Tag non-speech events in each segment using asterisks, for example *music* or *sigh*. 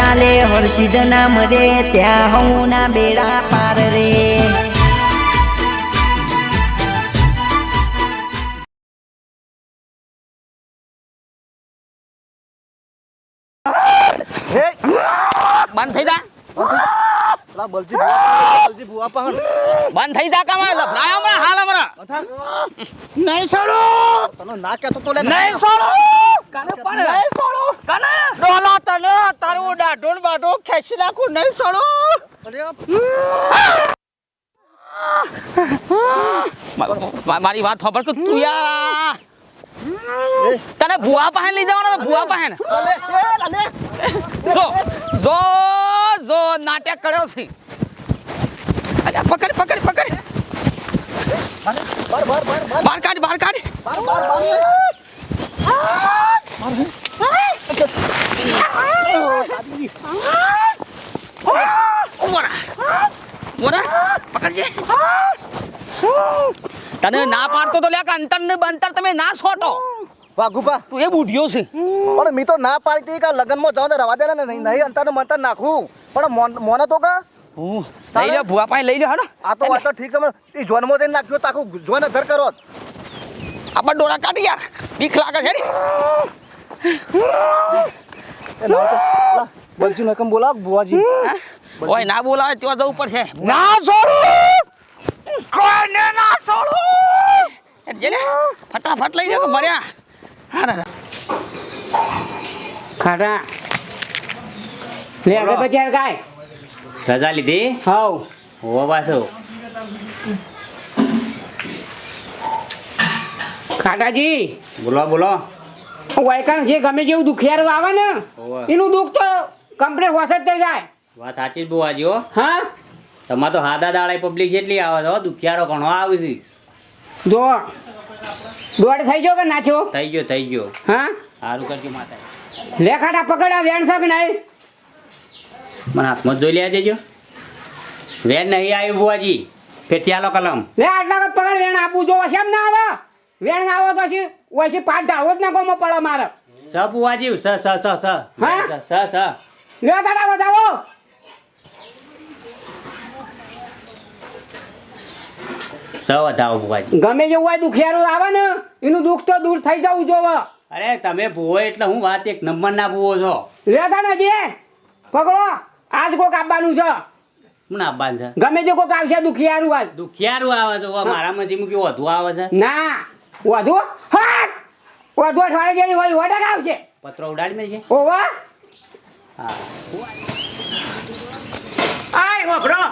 ચાલે હર્ષિદ નામ રે ત્યાં હું ના બેડા પાર રે. બંધ થઈ જા. બંધ થઈ જા કામ લફડાય હમણાં હાલ નહીં છોડો! તને ના કહેતો તો નહીં છોડો! કાને પણ નહીં છોડો! કાને? ડોલા તને તારું ને બાઢો ખેંચી નાખું નહીં છોડો! મારી વાત ખબર કે તું યાર. તને ભુવા પાસે લઈ જવાનો ભુવા લાલે. જો જો જો નાટક કર્યો છે. અલ્યા પકડ પકડ પકડ. બાર, બાર, બાર, બાર, કાઢ. બહાર કાઢ બાર, બાર, બાર. ઉભરા ઉભરા પકડજે. તને ના પાડતો તો કે અંતર ને બંતર તમે ના છોટો. વાઘુભા, તું એ બુઢિયો છે. પણ મી તો ના પાડી હતી કે લગ્નમાં તો રવા દે ને નહીં નહીં અંતર મંતર નાખું. પણ મોન- મોને તો કે? હું લઈ લે ભુવા પાસે લઈ લે હડો આ તો વાત તો ઠીક છે પણ જન્મ જોનમાં જઈને નાખ્યો તાકું જોઈને ધર કરો આપણ ડોળા કાઢી યાર. બીક લાગે છે ને. એ બલજી નકમ બોલાવ બુવાજી ઓય ના બોલાવે ત્યાં જવું પડશે. ના છોડું! કોઈને ના છોડું! જેને ફટાફટ લઈ જાવ મર્યા. હા ના ખાટા. લે આગળ પછી આવે કાંઈ? રજા લીધી? હવ હોવા પાછો. ખાટાજી બોલો બોલો. વાયકાણ જે ગમે જેવું દુખિયારું આવે ને હોવે. એનું દુઃખ તો કમ્પ્લીટ વસ જ થઈ જાય. વાત સાચી જ બુવાજી હો. હા? તમારે તો હાદા દાડા પબ્લિક જેટલી આવે છે હો દુખિયારો ઘણો આવે છે. જો દોડ થઈ ગયો કે નાચો થઈ ગયો થઈ ગયો. હા? સારું કરજો માતા લે ખાટા પકડ વેણ છે કે નહીં? મને હાથમાં જોઈ લેવા દેજો. વેર નહીં આવ્યું બુવાજી ફેરથી આલો કલમ. લે આટલા વખત પકડ વેણ આપું જો એમ ના આવે. વેણ આવે તો પછી ઓછી પાઠ ધાવો જ ના કોમો પડે મારે. સ બુવાજી સ સ સ સ. સ સ લે દાડા વધાવો. સ વધાવો બુવાજી ગમે જેવું હોય દુખિયારું આવે ને એનું દુઃખ તો દૂર થઈ જવું જોવે. અરે તમે ભૂવો એટલે હું વાત એક નંબર ના ભૂવો છો. લે દાડા જે પકડો. આજ કોક આપવાનું છે. મને આપવાનું છે? ગમે તે કોક આવશે દુખિયારું આજ. દુખિયારું આવે છે મારા મારામાંથી મૂકી વધુ આવે છે? ના વધુ? હા વધુ અઠવાડિયે જેવી હોય વડક આવશે. પત્રો ઉડાડી મેં છે ઓવા. હા. આય વભરો.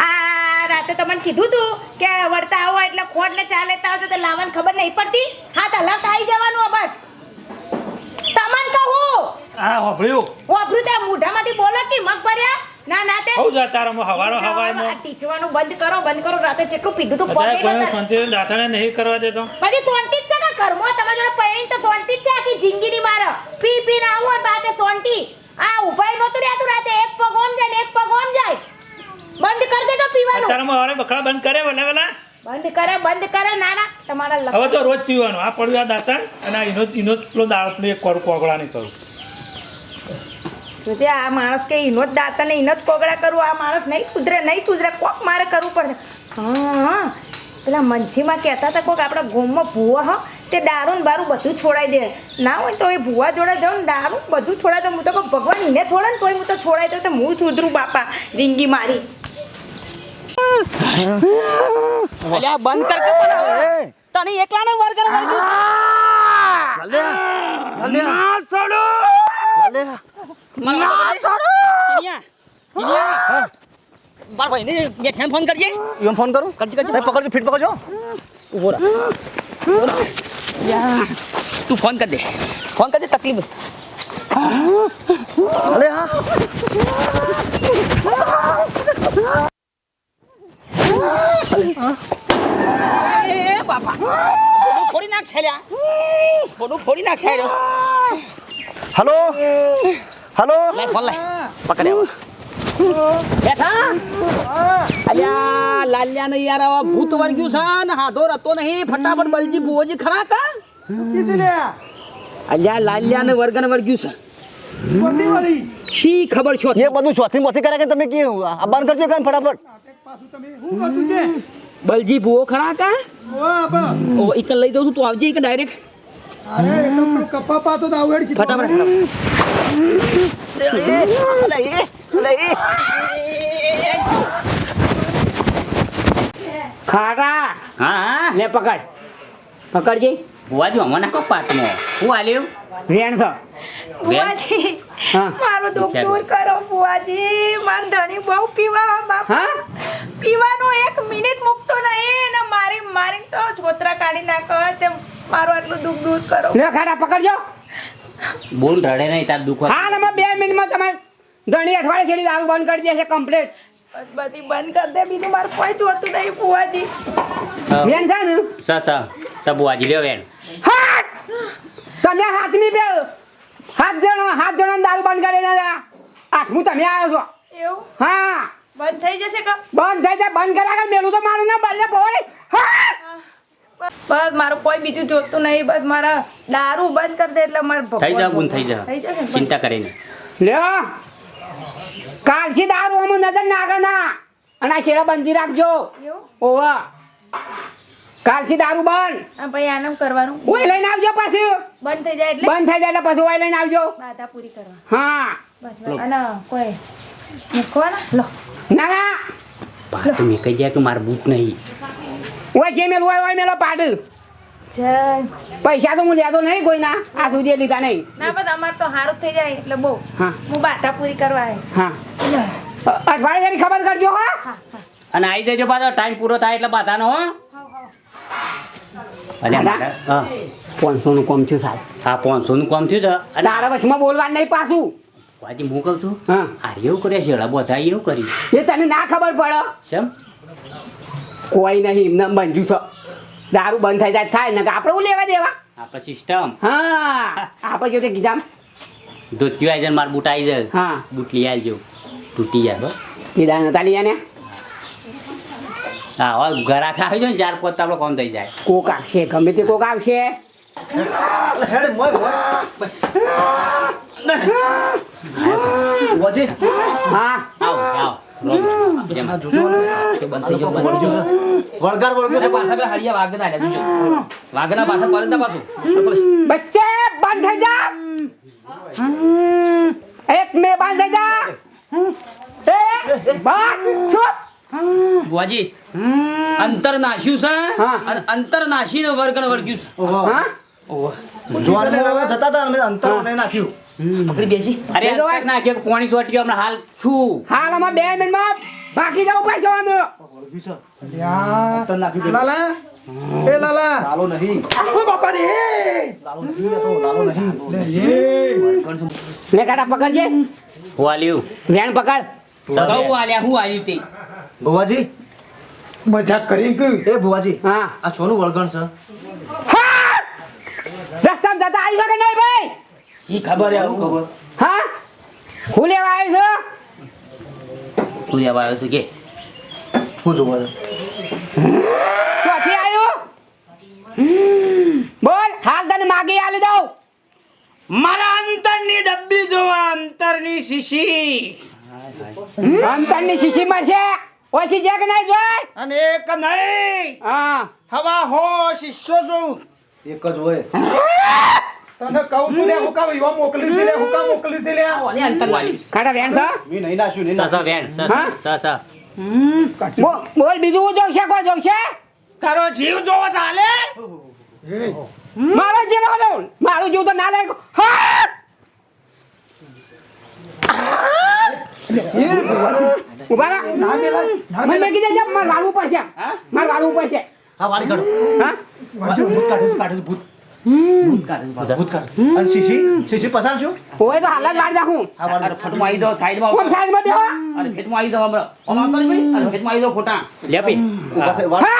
આ રાતે તો મને કીધું તું કે વળતા આવો એટલે ખોટ ને ચાલે તો લાવવાની ખબર નહીં પડતી? હા તો હલાવતા આવી જવાનું બસ તમન કહું? આ હોભળ્યું. વાપરું તે મોઢામાંથી બોલો કે મગ ભર્યા ના ના તે હું જા તારામાં હવારો હવારમાં આ ટીચવાનું બંધ કરો બંધ કરો રાતે જેટલું પીધું તું બધા કોઈ નતા. શાંતિ દાંતણે નહીં કરવા દેતો. પછી સોંટી જ છે ને ઘરમાં? તમારા જોડે પરણી તો સોંટી જ છે આખી જિંદગીની મારો પી પી ના આવો બાતે સોંટી. આ ઉભાઈ નહોતું રહેતું રાતે. એક પગ ઓમ જાય ને એક પગ ઓમ જાય. બંધ કરી દેજો પીવાનું. તારામાં હવારે બકરા બંધ કરે વલે વેલા બંધ કરે બંધ કરે ના ના તમારા હવે તો રોજ પીવાનું. આ પડ્યું આ દાંતણ અને આ ઇનો ઈનો પેલો દાળ પેલું એક કોર કોગળા નહીં કરું. જોજે આ માણસ કે ઇનો જ દાંત ને ઈનો જ કોગળા કરું આ માણસ નહીં સુધરે નહીં સુધરે કોક મારે કરવું પડશે હા હા. પેલા મંથીમાં કહેતા હતા કોક આપણા ગોમમાં ભૂવો હ તે દારૂ ને બારું બધું છોડાઈ દે. ના હોય તો એ ભૂવા જોડે જાઉં ને દારૂ બધું છોડાય તો હું તો ભગવાન એને છોડે ને તોય હું તો છોડાઈ દઉં. તો હું સુધરું બાપા જિંદગી મારી. અલ્યા બંધ કર કે પણ તને એકલાને વર્ગર વર્ગ્યું લાલે લાલે અલ્યા ના છોડો. કિનિયા કિનિયા. બાર ભાઈ ને બેઠાને ફોન કરજે ઈવન ફોન કરું? કરજે કરજે. પકડજો ફીટ પકડજો. ઊભો રહો. તું ફોન કર દે. ફોન કર દે તકલીફ હા એ બાપા બોડું ફોડી નાખ છે લ્યા બોડું ફોડી નાખ છે. હલો હલો લાય ફોન લાય પકડે બેઠા અલ્યા લાલ્યા ને યાર આવા ભૂત વર્ગ્યું છે ને હાથો રતો નહીં ફટાફટ બલજી ભુવોજી ખરા કા અલ્યા લાલ્યા ને વર્ગન વર્ગ્યું છે શી ખબર છો એ બધું ચોથી મોથી કરે કે તમે કેવું આ બંધ કરજો કાન ફટાફટ. બલજી ભૂવો ખરા હતા? ઓ એક લઈ દઉં છું. તું આવજે એક ડાયરેક્ટ ફટાફટ ખારા હા હા. લે પકડ. પકડજી. બુઆજી હમણાં નાખો પાટમાં હું આલ્યું વેણ છે? બુઆજી મારું દુઃખ દૂર કરો બુઆજી માર ધણી બહુ પીવા બાપ હા? પીવાનું એક મિનિટ મૂકતો નહીં ને મારી મારી તો છોતરા કાઢી નાખો તે મારું આટલું દુઃખ દૂર કરો. લે ખાડા પકડજો. બોલ રડે નહીં તાર દુઃખ હાલ ને બે મિનિટમાં તમે ધણી અઠવાડિયે છેડી દારૂ બંધ કરી દેશે કમ્પ્લીટ બધી બંધ કરી દે બીજું મારું કોઈ જોતું નહીં બુઆજી વેણ છે ને? સ સા સ બુઆજી લ્યો વેણ. તમે હાથમી બે હાથ જણો હાથ જણો દારૂ બંધ કરી દીધા આઠમું તમે આવ્યો છો. એવું? હા. બંધ થઈ જશે કે? બંધ થઈ જાય બંધ કર્યા કે મેલું તો મારું ના બલ્લે પોરે બસ મારું કોઈ બીજું જોતું નહીં બસ મારા દારૂ બંધ કરી દે એટલે મારે થઈ જા ગુણ થઈ જા. થઈ જશે ને? ચિંતા કરીને લ્યો. કાલથી દારૂ અમુક નજર નાખે ના. અને આ શેરા બંધી રાખજો. ઓવા. કાલથી દારૂ બંધ. આ ભાઈ આનમ કરવાનું. ઓય લઈને આવજો પાછું. બંધ થઈ જાય એટલે? બંધ થઈ જાય એટલે પાછું ઓય લઈને આવજો. બાધા પૂરી કરવા. હા. બસ અને કોઈ મૂકવાના? લો. ના ના. પાછું મેં કહી જાય કે માર બૂટ નહીં. ઓય જે મેલું હોય ઓય મેલો પાડ. પૈસા તો હું લેતો નહીં કોઈના. આ સુધી લીધા નહીં. ના બસ અમાર તો સારું થઈ જાય એટલે બહુ. હા. હું બાધા પૂરી કરવા હા. અઠવાડિયાની ખબર કરજો હા. હા હા. અને આવી જજો પાછો. ટાઈમ પૂરો થાય એટલે બાધાનો હો. અલ્યા મારે હા. પાંચસો કોમ થયું સાહેબ. હા પાંચસોનું કોમ થયું તો અને તારા વચમાં બોલવાનું નહીં પાછું. બુઆજી હું કહું છું? હા. આ એવું કરે છે બધા એવું કરી એ તને ના ખબર પડે? કેમ કોઈ નહીં એમને મંજુ છો. દારૂ બંધ થઈ જાય થાય ને આપણે હું લેવા દેવા? આપણે સિસ્ટમ હા. આપણે જો તે કીધા ધોત્યું આવી જાય મારા બૂટ આવી જાય. હા. બૂટ લઈ આવજો. તૂટી જાય બસ કીધા નતા લઈ ને હા હવે ઘરાક આવી જાય ને ચાર પોત આપણો કામ થઈ જાય? કોક આવશે ગમે તે કોક આવશે. હેડ મોય મોય હા. આવો આવો જેમ. બંધ થઈ ગયો બંધ થઈ ગયો. વળગાર વળગ્યો પાછા પેલા હળિયા વાઘના જોજો. વાઘના પાછા પરત પાછું બચ્ચે બંધ થઈ જા. એક મે બંધ થઈ જા. બંધ ચૂપ બુઆજી અંતર નાશ્યું છે. અને અંતર નાશીને વર્ગણ વર્ગ્યું છે. હા? જોર ને હવે જતા હતા અમે અંતર નહીં નાખ્યું. પકડી બેસી અરે અંતર ના કે ચોટ્યો હમણાં હાલ છું. હાલ આમાં બે મિનિટમાં બાકી જવું પડશે આનું. અંતર નાખ્યું લાલા એ લાલા. લાલો નહીં. લાલો નહીં તો લાલો નહીં. લે કાઢા પકડજે. વાલ્યુ વેણ પકડ. આલ્યા હું આલ્યું તે? ભુવાજી મજાક કરી એ ભુવાજી હા. આ છોનું વળગણ છે. હા! રસ્તામાં જતા આવી શકે નહીં ભાઈ? ઈ ખબર હે શું ખબર. હા? હું લેવા આવી છું? તું લેવા આવ્યો છે કે? શું જોવા છે શોથી આવ્યું? બોલ હાલ તને માગી આલી દઉં મારા અંતરની ડબ્બી જોવા અંતરની શીશી. અંતરની શીશી મળશે. ઓછી છે કે નહીં જોઈ અને એક નહીં. હા. હવા હો શિષ્યો જોઉં એક જ હોય. *laughs* તને કહું છું લે હુકા કામ મોકલી છે લે હુકા મોકલી છે લે ઓને અંતર વાલ્યું છે. વેણ સા મી નહીં નાશું નહીં સા સા વેણ સા સા સ. બોલ બીજું હું જોશે કોઈ જોશે તારો જીવ જોવો ચાલે? મારો જીવ હાલો મારું જીવ તો ના લે. હા! ઊભા રહો. મને મેં કીધું છે, મારે વાળવું પડશે. મારે વાળવું પડશે. હા વાળી કાઢો. હા? ભૂત કાઢે છે કાઢે છે ભૂત. ભૂત કાઢે અને શીશી શીશી પસાર છું હોય તો હાલ જ વાળી નાખું. હા વાળી ફટમાં આવી દો સાઈડમાં કોણ સાઈડમાં બેહો? અરે ફેટમાં આવી દો હમણાં. ઓમ આવતો નહીં ભાઈ અરે ફેટમાં આવી દો ખોટા. લેપી ભાઈ ઊભા થઈ વાળી.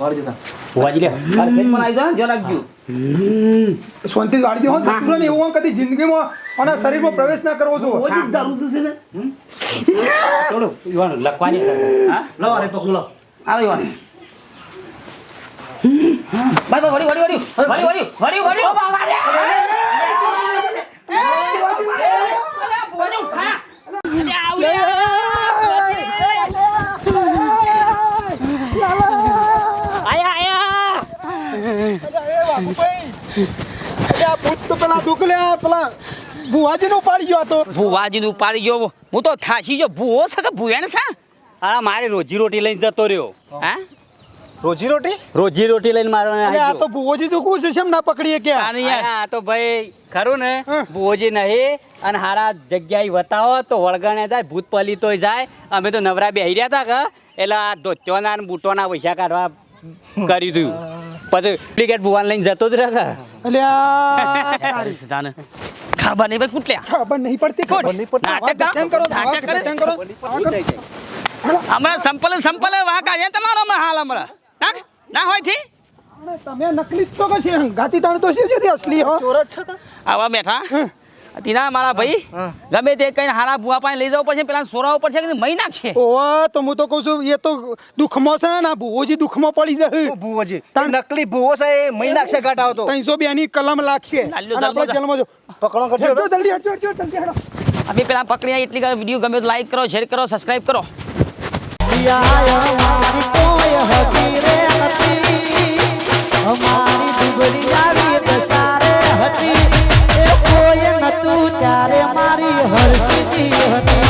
વાળી દેતા. બુઆજી લે. અરે ફેટમાં આવી જાઓ જો લાગજો શાંતિ વાળી દે હો જતું રહે ને એવું કદી જિંદગીમાં અને શરીરમાં પ્રવેશ ના કરવો જોઈએ ઓજી દારૂ છે ને થોડું યુવાન લખવાની છે. હા લો અરે પકડો લો આવે યુવાન બસ બસ વળી વળી વળી વળી વળી વળી વળી ઓ બાબા રે આયા આ ભૂત તો પેલા પેલા પાડી ગયો હતો. ભુવાજીને ઉપાડી ગયો. હું તો થાશી ગયો ભૂવો છે કે ભૂયાણ છે આ મારે રોજી રોટી લઈને જતો રહ્યો. હા? રોજી રોટી? રોજી રોટી લઈને મારો આ તો ભુવોજી તો કહું છે ના પકડીએ કે આ તો ભાઈ ખરું ને. ભુવોજી નહીં અને હારા જગ્યાએ વતાવો તો વળગણે જાય ભૂત પલિતોય જાય. અમે તો નવરા બેહી રહ્યા હતા કે એટલે આ ધોત્યોના ને બૂટોના પૈસા કાઢવા કરી દીધું. પછી ડુપ્લિકેટ ભુવાન લઈને જતો જ રહે કે અલ્યા નહીં ભાઈ કુટલ્યા ખબર નહીં પડતી ખબર નહીં પડતી. નાટક આવા કરો, નાટક કરે. ધ્યાન કરો. હમણાં સંપલ સંપલ વાહ કાઢે તમારો હમણાં હાલ હમણાં. ના ના હોયથી? તમે નકલી જ તો કશી ગાતી તાણ તો શું છે અસલી હો? ચોર જ છે આવા બેઠા? તીના મારા ભાઈ ગમે તે કઈ હારા ભૂવા પાસે લઈ જવું પડશે પેલા સોરાવો પડશે કે મહી નાખશે? ઓવા તો હું તો કહું છું એ તો દુઃખમાં છે ને આ ભુવોજી દુઃખમાં પડી જશે ભુવોજી નકલી ભૂવો છે એ મહી નાખશે ગાંઠ તો ત્રણસો બે ની કલમ લાગશે આપણે જેલમાં જો. પકડો કરજો જલ્દી હટજો હટજો જલ્દી હટો અમે પેલા પકડ્યા એટલી વીડિયો ગમે તો લાઈક કરો શેર કરો સબસ્ક્રાઇબ કરો. અમારી નતું ત્યારે મારી હરસી હતી